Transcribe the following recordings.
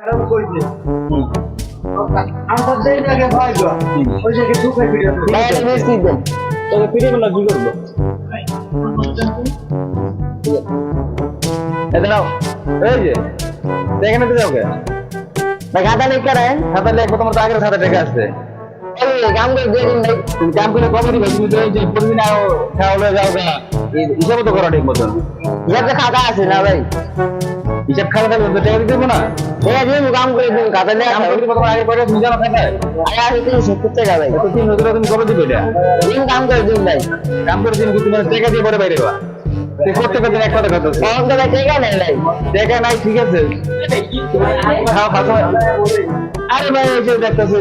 খারাপ কইছে আমরা যেই জায়গায় ভয় গো ওই জায়গায় ঢুকে ভিডিও ভাই এটা বেশি দেন। তবে ফিরে বলল কি করব? এই দাঁড়াও। এই যে এখানে তো যাও কে? গাদা নেই করেন খাতা লেখবো তোমার তো আগের খাতা দেখে আসছে কাম করে দিয়ে দিন ভাই তুমি কাম করে তুমি খাতা আছে না ভাই হিসাব খাওয়া থাকবে তো টাকা না দিন কাম করে দিন গাদা নেই কাম করে তুমি জানো থাকে তিন সত্তর টাকা ভাই তো তিন তুমি কাম করে দিন ভাই কাম করে দিন তুমি টাকা দিয়ে পরে বাইরে বা প্রত্যেক দিন এক কথা কথা সব তো টাকা নেই। ভাই টাকা নাই ঠিক আছে? খাওয়া আরে ভাই এই যে দেখতেছো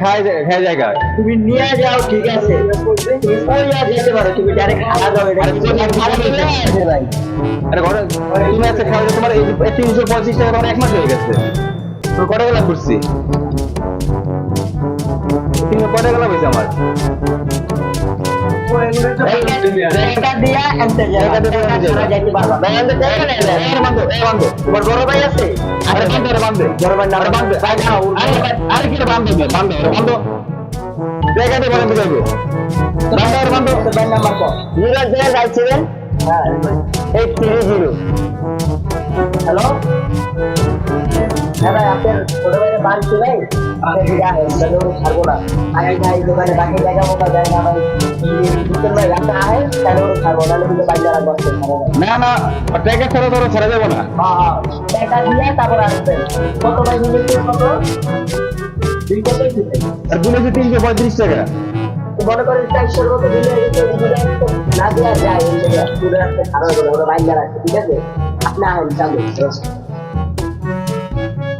খাই খাই জায়গা। তুমি নিয়ে যাও ঠিক আছে। তুমি কইয়া যেতে পারো তুমি ডাইরেক্ট খাওয়া আরে ঘরে তুমি খাওয়া তোমার এই তিনশো পঁচিশ টাকা তোমার এক মাস হয়ে গেছে। তোর কটা গেলা ঘুরছি তিনশো কটা গেলা হয়েছে আমার হ্যাঁ হ্যালো হ্যাঁ ভাই আপনার ছোট ভাইয়ের বাড়ি ছিল ভাই আপনার দিকে আসেন তাহলে ওরা ছাড়বো না। আগে ভাই দোকানে বাকি জায়গা যায় না ভাই। ভাই আপনি আহেন তাহলে ওরা ছাড়বো নাহলে কিন্তু বাইরে রাখব না। না টাকা ছাড়া যাব না। হ্যাঁ টাকা দিয়ে তারপর আসবেন। কত ভাই দিলে কত? দুই কত দিতে বলেছে তিনশো পঁয়ত্রিশ টাকা। মনে করেন চারশোর মতো দিলে না দেওয়া যায় পুরো রাস্তা খারাপ করে ওরা বাইরে রাখছে ঠিক আছে? আপনি আহেন চালু।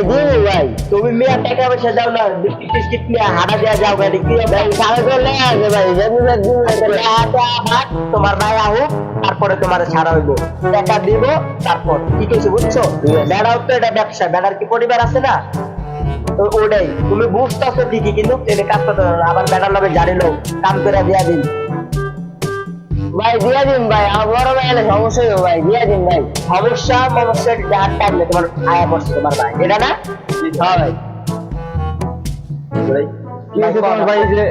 ভাই দিদি ভাই তুমি মেয়ে টাকা পয়সা দাও না বিস্কিট টিস্কিট নিয়ে হাঁটা দেওয়া যাও গাড়ি কি ভাই সাড়ে চলে আসে ভাই যেদিন দিন তোমার ভাই আহুক তারপরে তোমার ছাড়া হইব টাকা দিব তারপর কি কিছু বুঝছ বেড়াও তো এটা ব্যবসা বেড়ার কি পরিবার আছে না ওটাই তুমি বুঝতেছো ঠিকই কিন্তু এটা কাজ করতে। আবার বেটার লগে জানি লোক কাম করে দিয়া দিন ভাই দিয়া দিন ভাই আমার বড় ভাই এলে সমস্যা হইব ভাই দিয়া দিন ভাই। সমস্যা সমস্যা যার টাইমে তোমার আয়া পড়ছে তোমার ভাই এটা না? হ্যাঁ ভাই। ভাই যে?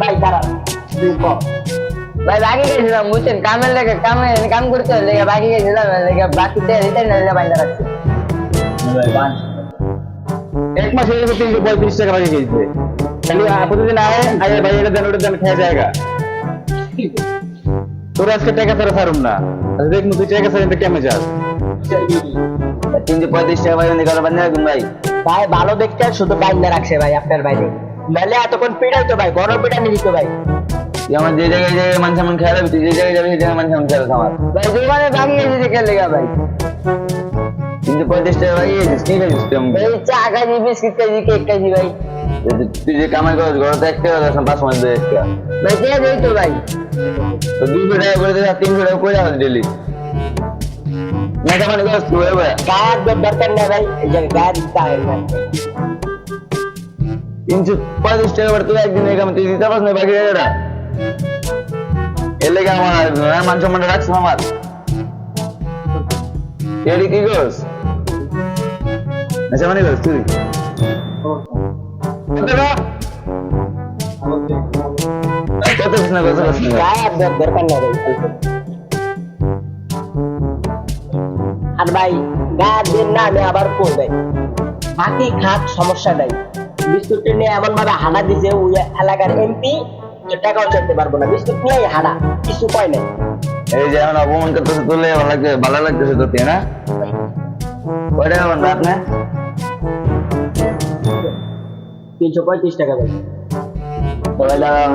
ভাই দাঁড়ান ভাই বাকি গেছিলাম বুঝছেন? কামের লেগে কামে কাম করতে লেগে বাকি গেছিলাম লেগে বাকিতে রিটার্ন না বাইন্দা রাখছি। এক মাস হয়ে গেছে তিনশো পঁয়ত্রিশ টাকা বাকি গেছে প্রতিদিন আয় আয় ভাই এটা দেন ওটা দেন খেয়ে জায়গা তোর আজকে টাকা ছাড়া ছাড়ুম না। আচ্ছা দেখ তুই টাকা ছাড়া কেমন যাস তিনশো পঁয়ত্রিশ টাকা ভাই নিকাল বান্ধা রাখুন ভাই। ভাই ভালো দেখতে শুধু বাইন্দা রাখছে ভাই আপনার বাইরে। নাহলে এতক্ষণ পিড়াই তো ভাই গরম পিড়ানি দিত ভাই। আমার যে জায়গায় জায়গায় মান সামান খেয়াল তুই যে জায়গায় যাবি সেই জায়গায় মান সামান খেয়াল আমার। ভাই দোকানে বাকি গেছে দেখে লেগা ভাই। তিনশো পঁয়ত্রিশ টাকা বাকি গেছিস কি খাইছিস ভাই চা খাইছি বিস্কিট খাইছি কেক খাইছি ভাই। তুই- তুই যে কামাই করিস ঘরে তো একটা কথা পাঁচ মাস ধরে একটা ভাই দিয়ে দেই তো ভাই। তো দুশো টাকা করে দিস আর তিনশো টাকা করে যাবে ডেলি না কামাই করিস তুই ভাই গায়ের দর- দরকার না ভাই এই যে গায়ের দিতে হয় না তিনশো পঁয়ত্রিশ টাকা করে তুই একদিন এই কামে তুই দিতে পারছ না বাকি টাকাটা? এর লেগে আমার মান সম্মানটা রাখছো আমার। এরি কি করস? আচ্ছা মানে করস তুই? আর ভাই গায়ের না আমি আবার কই বাকি খাত সমস্যা নাই। বিস্কুট নিয়ে এমন ভাবে হানা দিছে ওই এলাকার এমপি টাকাও চাইতে পারব না। বিস্কুট নিয়ে হানা কিছু কয় নাই। এই যে এখন অপমান করতেছে তুলে ভালো লাগছে ভালো লাগতেছে তোর না? টাকা বান্ধা আপনার তিনশো পঁয়ত্রিশ টাকা ভাই সবাই দাঁড়ান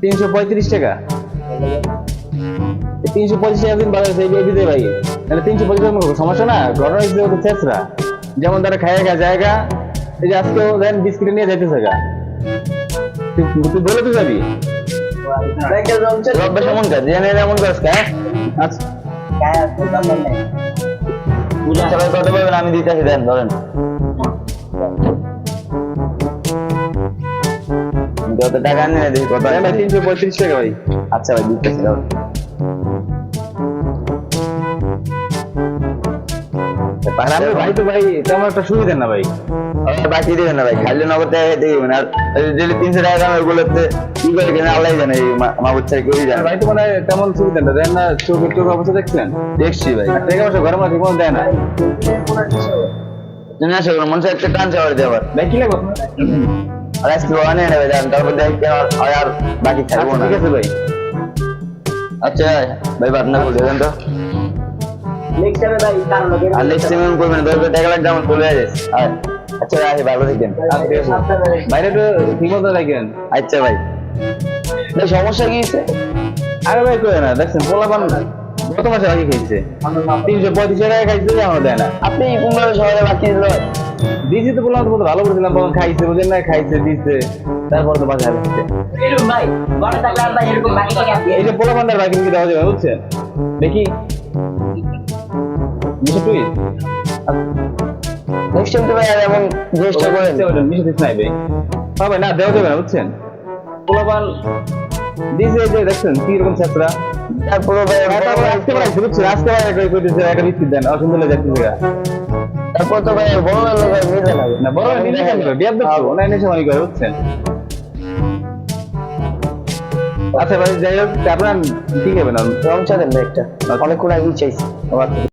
তিনশো পঁয়ত্রিশ টাকা? তিনশো পঁচিশ টাকা দিন বাজার সেই দিতে ভাই। তাহলে তিনশো পঁচিশ টাকা সমস্যা না? ঘটনা হচ্ছে ওদের শেষরা যেমন তারা খায় গা জায়গা এই যে আজকেও দেন বিস্কিট নিয়ে যাইতেছে গা। তুই বলে তো যাবি। ব্যাংকে জমছে রব্বে এমন কাজ জেনে এমন কাজ কা? আচ্ছা। সবাই আমি দিতেছি দেন ধরেন। যত টাকা দেখি কত তিনশো পঁয়ত্রিশ টাকা ভাই। আচ্ছা ভাই দিতেছি দাও আমি ভাই তো ভাই তেমন একটা সুবিধা না ভাই। বাকি দেবেন না ভাই খাইলে নগদ টাকা দেখবেন আর যদি তিনশো টাকা দাম ওগুলোতে কি করে কেন আল্লাহ জানে এই মাবুর চাই কেউই জানে ভাই তো মানে তেমন সুবিধা না। দেন না চোখের চোখ অবস্থা দেখছেন? দেখছি ভাই। টাকা পয়সা ঘরে মাঝে কোনো দেয় না। না সে মনে একটা টান চাওয়ার আবার। ভাই কি লাগবে? আর আজকে ওয়ানে নেবে যান তারপর দেখ আর বাকি থাকব না। ঠিক আছে ভাই। আচ্ছা ভাই আপনার বলে দেন তো? নেক্সট টাইমে ভাই কারণ আর নেক্সট টাইম করবেন দশ টাকা লাগবে আমার চলে যাবে আর আচ্ছা ভাই ভালো থাকেন। বাইরে তো ঠিক মতো আচ্ছা ভাই। ভাই সমস্যা কি আরে ভাই কই না দেখছেন পোলা গত মাসে বাকি খাইছে তিনশো পঁয়ত্রিশ টাকা খাইছে আমার দেয় না। আপনি কুমড়া শহরে বাকি দিল তো বললাম তো ভালো করেছিলাম তখন খাইছে বুঝলেন না খাইছে দিচ্ছে তারপর তো বাজার আপনি এই যে পোলা পান্ডার বাকি কি দেওয়া যাবে বুঝছেন? দেখি। মিশে তুই? নেক্সট টাইম তো ভাই আর এমন জিনিসটা করেন। মিশে দিস নাই ভাই ভাই না দেওয়া যাবে না বুঝছেন? পোলাপান দিছে যে দেখছেন কি রকম ছাত্রা তারপরে ভাই তারপর আজকে বানাইছে বুঝছেন? আজকে বানাই কইতেছে একটা বিস্কিট দেন অসুন্দর যাচ্ছে তারপর তো ভাই বড় লোক না। বড় নিলে কেন? না এনে সময় করে বুঝছেন? আচ্ছা ভাই যাই হোক আপনার কি খাবেন? রং চা দেন ভাই একটা অনেকক্ষণ আগে চাইছি